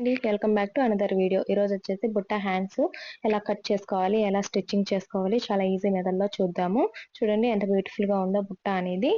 అండి. Welcome back to another video. ఈరోజు వచ్చేసి బుట్ట హ్యాండ్స్ ఎలా కట్ చేసుకోవాలి ఎలా స్టిచ్చింగ్ చేసుకోవాలి చాలా ఈజీ మెథడ్లో చూద్దాము. చూడండి ఎంత బ్యూటిఫుల్గా ఉందో బుట్ట అనేది.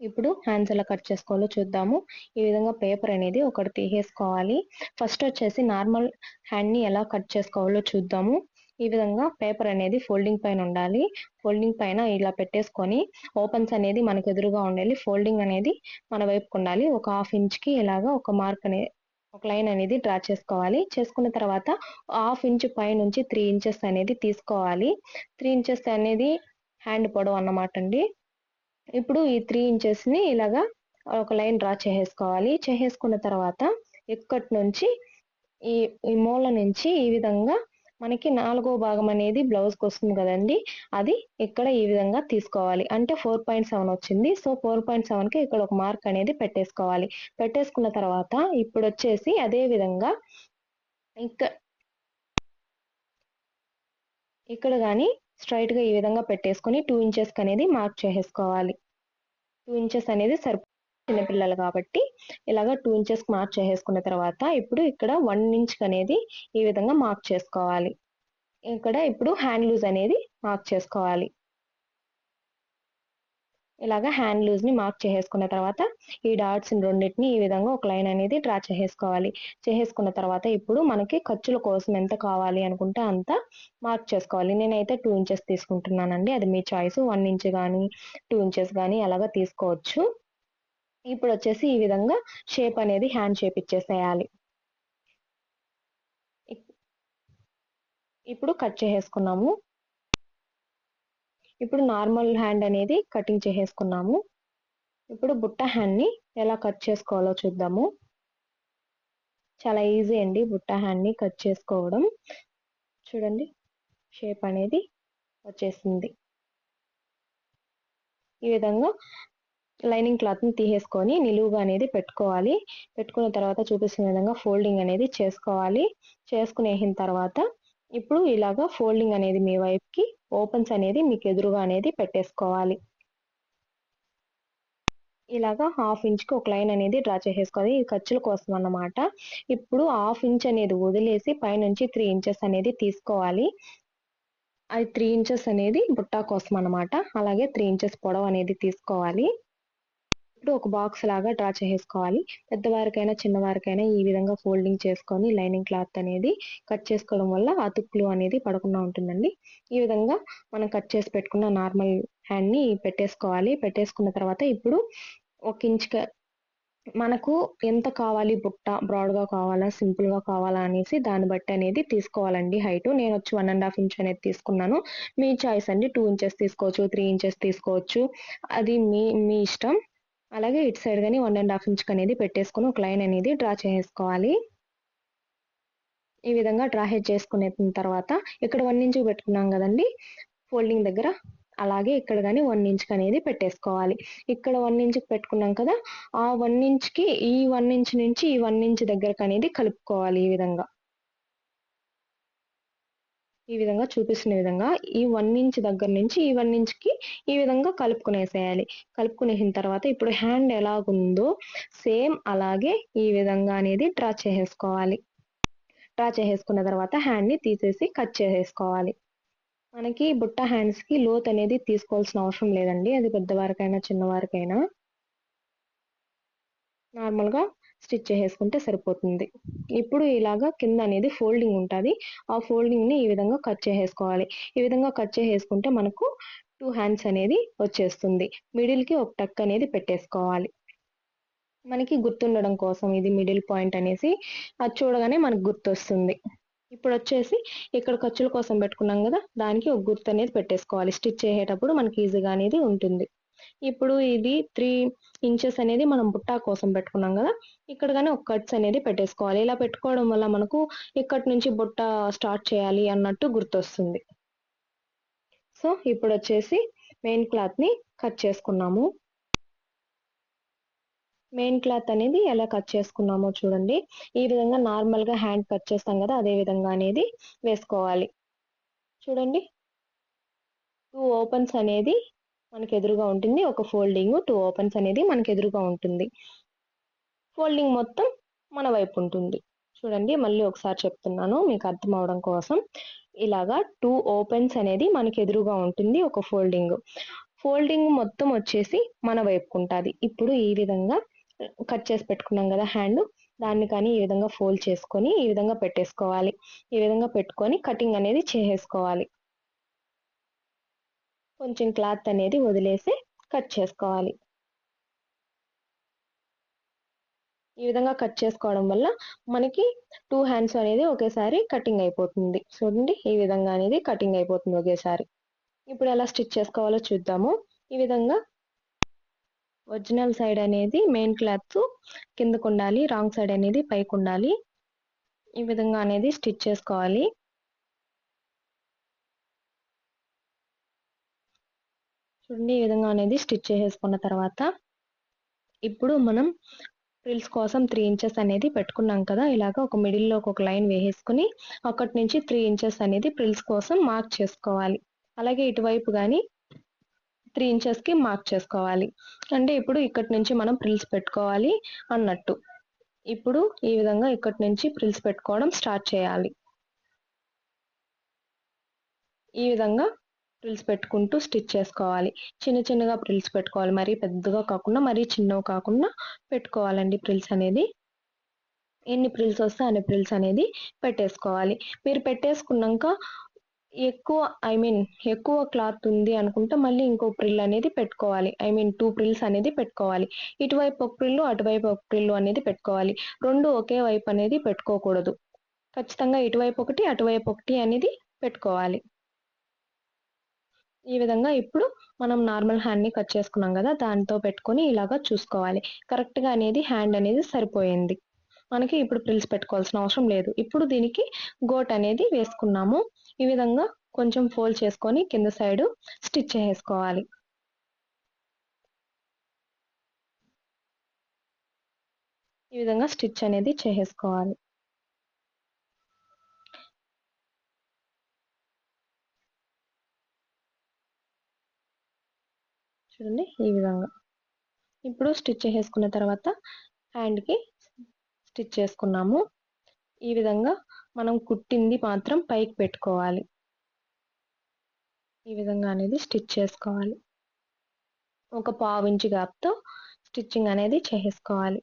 ఇప్పుడు హ్యాండ్స్ ఎలా కట్ చేసుకోవాలో చూద్దాము. ఈ విధంగా పేపర్ అనేది ఒకటి తీసేసుకోవాలి. ఫస్ట్ వచ్చేసి నార్మల్ హ్యాండ్ని ఎలా కట్ చేసుకోవాలో చూద్దాము. ఈ విధంగా పేపర్ అనేది ఫోల్డింగ్ పైన ఉండాలి. ఫోల్డింగ్ పైన ఇలా పెట్టేసుకొని ఓపెన్స్ అనేది మనకు ఎదురుగా ఉండాలి. ఫోల్డింగ్ అనేది మన వైపుకు ఉండాలి. ఒక హాఫ్ ఇంచ్కి ఇలాగా ఒక మార్క్ అనేది ఒక లైన్ అనేది డ్రా చేసుకోవాలి. చేసుకున్న తర్వాత హాఫ్ ఇంచ్ పై నుంచి త్రీ ఇంచెస్ అనేది తీసుకోవాలి. త్రీ ఇంచెస్ అనేది హ్యాండ్ పొడవు అన్నమాట అండి. ఇప్పుడు ఈ త్రీ ఇంచెస్ని ఇలాగా ఒక లైన్ డ్రా చేసేసుకోవాలి. చేసేసుకున్న తర్వాత ఇక్కడి నుంచి ఈ ఈ మూల నుంచి ఈ విధంగా మనకి నాలుగో భాగం అనేది బ్లౌజ్కి వస్తుంది కదండి. అది ఇక్కడ ఈ విధంగా తీసుకోవాలి? అంటే ఫోర్ పాయింట్ సెవెన్ వచ్చింది. సో ఫోర్ పాయింట్ సెవెన్కి ఇక్కడ ఒక మార్క్ అనేది పెట్టేసుకోవాలి. పెట్టేసుకున్న తర్వాత ఇప్పుడు వచ్చేసి అదే విధంగా ఇక్కడ ఇక్కడ కానీ స్ట్రైట్గా ఈ విధంగా పెట్టేసుకొని టూ ఇంచెస్కి అనేది మార్క్ చేసేసుకోవాలి. టూ ఇంచెస్ అనేది సరిపో చిన్నపిల్లలు కాబట్టి ఇలాగ టూ ఇంచెస్ మార్క్ చేసేసుకున్న తర్వాత ఇప్పుడు ఇక్కడ వన్ ఇంచ్ అనేది ఈ విధంగా మార్క్ చేసుకోవాలి. ఇక్కడ ఇప్పుడు హ్యాండ్ లూజ్ అనేది మార్క్ చేసుకోవాలి. ఇలాగ హ్యాండ్ లూజ్ని మార్క్ చేసేసుకున్న తర్వాత ఈ డాట్స్ రెండింటిని ఈ విధంగా ఒక లైన్ అనేది డ్రా చేసేసుకోవాలి. చేసేసుకున్న తర్వాత ఇప్పుడు మనకి ఖర్చుల కోసం ఎంత కావాలి అనుకుంటే అంత మార్క్ చేసుకోవాలి. నేనైతే టూ ఇంచెస్ తీసుకుంటున్నానండి. అది మీ చాయిస్ వన్ ఇంచ్ కానీ టూ ఇంచెస్ కానీ అలాగా తీసుకోవచ్చు. ఇప్పుడు వచ్చేసి ఈ విధంగా షేప్ అనేది హ్యాండ్ షేప్ ఇచ్చేసేయాలి. ఇప్పుడు కట్ చేసేసుకున్నాము. ఇప్పుడు నార్మల్ హ్యాండ్ అనేది కటింగ్ చేసేసుకున్నాము. ఇప్పుడు బుట్ట హ్యాండ్ని ఎలా కట్ చేసుకోవాలో చూద్దాము. చాలా ఈజీ అండి బుట్ట హ్యాండ్ని కట్ చేసుకోవడం. చూడండి షేప్ అనేది వచ్చేసింది. ఈ విధంగా లైనింగ్ క్లాత్ని తీసేసుకొని నిలువుగా అనేది పెట్టుకోవాలి. పెట్టుకున్న తర్వాత చూపిస్తున్న విధంగా ఫోల్డింగ్ అనేది చేసుకోవాలి. చేసుకునేసిన తర్వాత ఇప్పుడు ఇలాగా ఫోల్డింగ్ అనేది మీ వైపుకి ఓపెన్స్ అనేది మీకు ఎదురుగా అనేది పెట్టేసుకోవాలి. ఇలాగా హాఫ్ ఇంచ్కి ఒక లైన్ అనేది డ్రా చేసేసుకోవాలి. ఇది ఖర్చుల కోసం అన్నమాట. ఇప్పుడు హాఫ్ ఇంచ్ అనేది వదిలేసి పైనుంచి త్రీ ఇంచెస్ అనేది తీసుకోవాలి. అది త్రీ ఇంచెస్ అనేది బుట్టా కోసం అనమాట అలాగే త్రీ ఇంచెస్ పొడవు అనేది తీసుకోవాలి. ఇప్పుడు ఒక బాక్స్ లాగా డ్రా చేసుకోవాలి పెద్దవారికైనా చిన్నవారికైనా ఈ విధంగా ఫోల్డింగ్ చేసుకొని లైనింగ్ క్లాత్ అనేది కట్ చేసుకోవడం వల్ల అతుక్కులు అనేది పడకుండా ఉంటుందండి. ఈ విధంగా మనం కట్ చేసి పెట్టుకున్న నార్మల్ హ్యాండ్ని పెట్టేసుకోవాలి. పెట్టేసుకున్న తర్వాత ఇప్పుడు ఒక ఇంచ్ మనకు ఎంత కావాలి? బుట్ట బ్రాడ్గా కావాలా? సింపుల్గా కావాలా? అనేసి దాన్ని బట్టి అనేది తీసుకోవాలండి హైట్ నేను వచ్చి వన్ అండ్ హాఫ్ ఇంచ్ అనేది తీసుకున్నాను. మీ చాయిస్ అండి. టూ ఇంచెస్ తీసుకోవచ్చు త్రీ ఇంచెస్ తీసుకోవచ్చు. అది మీ మీ ఇష్టం. అలాగే ఇటు సైడ్ కానీ వన్ అండ్ హాఫ్ ఇంచ్ అనేది పెట్టేసుకొని ఒక లైన్ అనేది డ్రా చేసుకోవాలి. ఈ విధంగా డ్రా హెడ్ చేసుకునే తర్వాత ఇక్కడ వన్ ఇంచ్ పెట్టుకున్నాం కదండి ఫోల్డింగ్ దగ్గర. అలాగే ఇక్కడ కానీ వన్ ఇంచ్ అనేది పెట్టేసుకోవాలి. ఇక్కడ వన్ ఇంచ్ పెట్టుకున్నాం కదా ఆ వన్ ఇంచ్కి ఈ వన్ ఇంచ్ నుంచి ఈ వన్ ఇంచ్ దగ్గరకు అనేది కలుపుకోవాలి ఈ విధంగా. ఈ విధంగా చూపిస్తున్న విధంగా ఈ వన్ ఇంచ్ దగ్గర నుంచి ఈ వన్ ఇంచ్కి ఈ విధంగా కలుపుకునేసేయాలి. కలుపుకునేసిన తర్వాత ఇప్పుడు హ్యాండ్ ఎలాగుందో సేమ్ అలాగే ఈ విధంగా అనేది డ్రా చేసేసుకోవాలి. డ్రా చేసేసుకున్న తర్వాత హ్యాండ్ని తీసేసి కట్ చేసేసుకోవాలి. మనకి బుట్ట హ్యాండ్స్కి లోత్ అనేది తీసుకోవాల్సిన అవసరం లేదండి. అది పెద్దవారికైనా చిన్నవారికైనా. నార్మల్గా స్టిచ్ చేసేసుకుంటే సరిపోతుంది. ఇప్పుడు ఇలాగా కింద అనేది ఫోల్డింగ్ ఉంటుంది. ఆ ఫోల్డింగ్ని ఈ విధంగా కట్ చేసేసుకోవాలి. ఈ విధంగా కట్ చేసేసుకుంటే మనకు టూ హ్యాండ్స్ అనేది వచ్చేస్తుంది. మిడిల్కి ఒక టక్ అనేది పెట్టేసుకోవాలి. మనకి గుర్తుండడం కోసం ఇది మిడిల్ పాయింట్ అనేసి అది చూడగానే మనకు గుర్తొస్తుంది. ఇప్పుడు వచ్చేసి ఇక్కడ ఖర్చుల కోసం పెట్టుకున్నాం కదా దానికి ఒక గుర్తు అనేది పెట్టేసుకోవాలి. స్టిచ్ చేసేటప్పుడు మనకి ఈజీగా అనేది ఉంటుంది. ఇప్పుడు ఇది త్రీ ఇంచెస్ అనేది మనం బుట్టా కోసం పెట్టుకున్నాం కదా. ఇక్కడ కానీ ఒక కట్స్ అనేది పెట్టేసుకోవాలి. ఇలా పెట్టుకోవడం వల్ల మనకు ఇక్కడి నుంచి బుట్ట స్టార్ట్ చేయాలి అన్నట్టు గుర్తొస్తుంది. సో ఇప్పుడు వచ్చేసి మెయిన్ క్లాత్ని కట్ చేసుకున్నాము. మెయిన్ క్లాత్ అనేది ఎలా కట్ చేసుకున్నామో చూడండి. ఈ విధంగా నార్మల్గా హ్యాండ్ కట్ చేస్తాం కదా అదే విధంగా అనేది వేసుకోవాలి. చూడండి. టూ ఓపెన్స్ అనేది మనకి ఎదురుగా ఉంటుంది. ఒక ఫోల్డింగ్ టూ ఓపెన్స్ అనేది మనకి ఎదురుగా ఉంటుంది. ఫోల్డింగ్ మొత్తం మన వైపు ఉంటుంది. చూడండి మళ్ళీ ఒకసారి చెప్తున్నాను మీకు అర్థం అవడం కోసం. ఇలాగా టూ ఓపెన్స్ అనేది మనకి ఎదురుగా ఉంటుంది ఒక ఫోల్డింగ్. ఫోల్డింగ్ మొత్తం వచ్చేసి మన వైపుకు ఉంటుంది. ఇప్పుడు ఈ విధంగా కట్ చేసి పెట్టుకున్నాం కదా హ్యాండ్ దాన్ని కానీ ఈ విధంగా ఫోల్డ్ చేసుకొని ఈ విధంగా పెట్టేసుకోవాలి. ఈ విధంగా పెట్టుకొని కటింగ్ అనేది చేసేసుకోవాలి. కొంచెం క్లాత్ అనేది వదిలేసి కట్ చేసుకోవాలి. ఈ విధంగా కట్ చేసుకోవడం వల్ల మనకి టూ హ్యాండ్స్ అనేది ఒకేసారి కటింగ్ అయిపోతుంది. చూడండి ఈ విధంగా అనేది కటింగ్ అయిపోతుంది ఒకేసారి. ఇప్పుడు ఎలా స్టిచ్ చేసుకోవాలో చూద్దాము. ఈ విధంగా ఒరిజినల్ సైడ్ అనేది మెయిన్ క్లాత్ కిందకు ఉండాలి రాంగ్ సైడ్ అనేది పైకి ఉండాలి ఈ విధంగా అనేది స్టిచ్ చేసుకోవాలి. చూడండి ఈ విధంగా అనేది స్టిచ్ చేసేసుకున్న తర్వాత ఇప్పుడు మనం ఫ్రిల్స్ కోసం త్రీ ఇంచెస్ అనేది పెట్టుకున్నాం కదా. ఇలాగ ఒక మిడిల్లో ఒక లైన్ వేసేసుకుని అక్కడి నుంచి త్రీ ఇంచెస్ అనేది ఫ్రిల్స్ కోసం మార్క్ చేసుకోవాలి. అలాగే ఇటువైపు కానీ త్రీ ఇంచెస్కి మార్క్ చేసుకోవాలి. అంటే ఇప్పుడు ఇక్కడి నుంచి మనం ప్రిల్స్ పెట్టుకోవాలి అన్నట్టు. ఇప్పుడు ఈ విధంగా ఇక్కడి నుంచి ప్రిల్స్ పెట్టుకోవడం స్టార్ట్ చేయాలి. ఈ విధంగా ప్రిల్స్ పెట్టుకుంటూ స్టిచ్ చేసుకోవాలి. చిన్న చిన్నగా ప్రిల్స్ పెట్టుకోవాలి. మరీ పెద్దగా కాకుండా మరీ చిన్నవి కాకుండా పెట్టుకోవాలండి ప్రిల్స్ అనేది. ఎన్ని ప్రిల్స్ వస్తే అన్ని ప్రిల్స్ అనేది పెట్టేసుకోవాలి. మీరు పెట్టేసుకున్నాక ఎక్కువ ఐ మీన్ ఎక్కువ క్లాత్ ఉంది అనుకుంటే మళ్ళీ ఇంకో ప్రిల్ అనేది పెట్టుకోవాలి. ఐ మీన్ టూ ప్రిల్స్ అనేది పెట్టుకోవాలి. ఇటువైపు ఒక ప్రిల్లు అటువైపు ఒక ప్రిల్లు అనేది పెట్టుకోవాలి. రెండు ఒకే వైపు అనేది పెట్టుకోకూడదు. ఖచ్చితంగా ఇటువైపు ఒకటి అటువైపు ఒకటి అనేది పెట్టుకోవాలి. ఈ విధంగా ఇప్పుడు మనం నార్మల్ హ్యాండ్ని కట్ చేసుకున్నాం కదా దాంతో పెట్టుకొని ఇలాగా చూసుకోవాలి. కరెక్ట్గా అనేది హ్యాండ్ అనేది సరిపోయింది. మనకి ఇప్పుడు ప్రిల్స్ పెట్టుకోవాల్సిన అవసరం లేదు. ఇప్పుడు దీనికి గోట్ అనేది వేసుకున్నాము. ఈ విధంగా కొంచెం ఫోల్డ్ చేసుకొని కింద సైడ్ స్టిచ్ చేసుకోవాలి ఈ విధంగా స్టిచ్ అనేది చేసేసుకోవాలి. చూడండి ఈ విధంగా. ఇప్పుడు స్టిచ్ చేసుకున్న తర్వాత హ్యాండ్కి స్టిచ్ చేసుకున్నాము. ఈ విధంగా మనం కుట్టింది మాత్రం పైకి పెట్టుకోవాలి. ఈ విధంగా అనేది స్టిచ్ చేసుకోవాలి. ఒక పావు ఇంచు గ్యాప్తో స్టిచ్చింగ్ అనేది చేసేసుకోవాలి.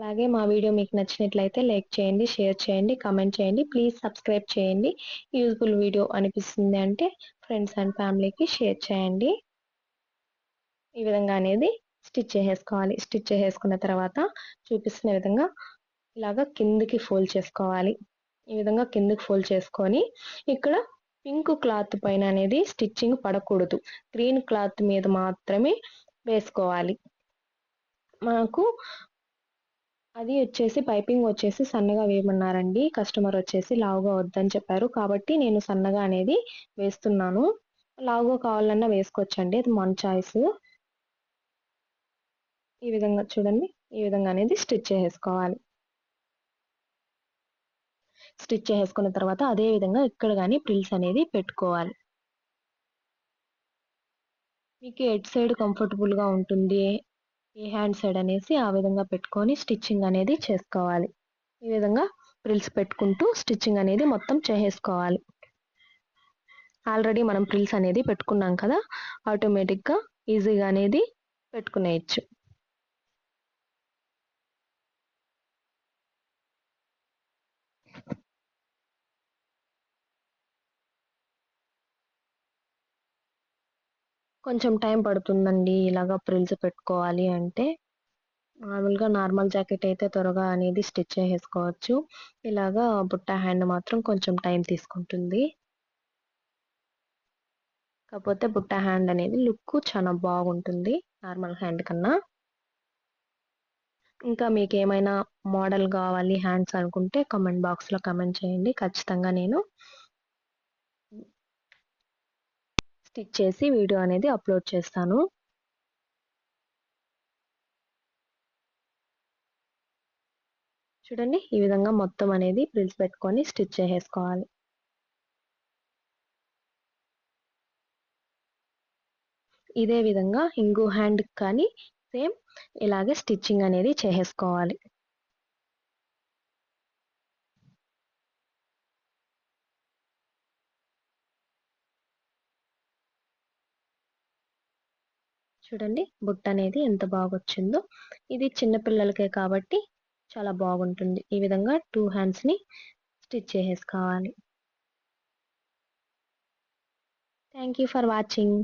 అలాగే మా వీడియో మీకు నచ్చినట్లయితే లైక్ చేయండి షేర్ చేయండి కమెంట్ చేయండి ప్లీజ్ సబ్స్క్రైబ్ చేయండి. యూజ్ఫుల్ వీడియో అనిపిస్తుంది అంటే ఫ్రెండ్స్ అండ్ ఫ్యామిలీకి షేర్ చేయండి. ఈ విధంగా అనేది స్టిచ్ చేసేసుకోవాలి. స్టిచ్ చేసేసుకున్న తర్వాత చూపిస్తున్న విధంగా ఇలాగా కిందికి ఫోల్డ్ చేసుకోవాలి. ఈ విధంగా కిందికి ఫోల్డ్ చేసుకొని ఇక్కడ పింక్ క్లాత్ పైన అనేది స్టిచ్చింగ్ పడకూడదు. గ్రీన్ క్లాత్ మీద మాత్రమే వేసుకోవాలి. మనకు అది వచ్చేసి పైపింగ్ వచ్చేసి సన్నగా వేయమన్నారండి. కస్టమర్ వచ్చేసి లావుగా వద్దని చెప్పారు. కాబట్టి నేను సన్నగా అనేది వేస్తున్నాను. లావుగా కావాలన్నా వేసుకోవచ్చండి. అది మన చాయిస్. ఈ విధంగా చూడండి. ఈ విధంగా అనేది స్టిచ్ చేసుకోవాలి స్టిచ్ చేసుకున్న తర్వాత అదే విధంగా ఇక్కడ కానీ ప్రిల్స్ అనేది పెట్టుకోవాలి. మీకు ఎడ్ సైడ్ కంఫర్టబుల్గా ఉంటుంది? ఈ హ్యాండ్ సైడ్ అనేసి ఆ విధంగా పెట్టుకొని స్టిచ్చింగ్ అనేది చేసుకోవాలి. ఈ విధంగా ప్రిల్స్ పెట్టుకుంటూ స్టిచ్చింగ్ అనేది మొత్తం చేసేసుకోవాలి. ఆల్రెడీ మనం ప్రిల్స్ అనేది పెట్టుకున్నాం కదా ఆటోమేటిక్గా ఈజీగా అనేది పెట్టుకునేయచ్చు. కొంచెం టైం పడుతుందండి ఇలాగా ప్రిల్స్ పెట్టుకోవాలి అంటే. మామూలుగా నార్మల్ జాకెట్ అయితే త్వరగా అనేది స్టిచ్ చేసేసుకోవచ్చు. ఇలాగా బుట్ట హ్యాండ్ మాత్రం కొంచెం టైం తీసుకుంటుంది. కాకపోతే బుట్ట హ్యాండ్ అనేది లుక్ చాలా బాగుంటుంది నార్మల్ హ్యాండ్ కన్నా. ఇంకా మీకు ఏమైనా మోడల్ కావాలి హ్యాండ్స్ అనుకుంటే కామెంట్ బాక్స్లో కమెంట్ చేయండి. ఖచ్చితంగా నేను స్టిచ్ చేసి వీడియో అనేది అప్లోడ్ చేస్తాను. చూడండి ఈ విధంగా మొత్తం అనేది ప్రిల్స్ పెట్టుకొని స్టిచ్ చేసేసుకోవాలి. ఇదే విధంగా ఇంగు హ్యాండ్ కానీ సేమ్ ఇలాగే స్టిచ్చింగ్ అనేది చేసేసుకోవాలి. చూడండి బుట్ట అనేది ఎంత బాగా వచ్చిందో ఇది చిన్నపిల్లలకే కాబట్టి చాలా బాగుంటుంది. ఈ విధంగా టూ హ్యాండ్స్ని స్టిచ్ చేసేసుకోవాలి. Thank you for watching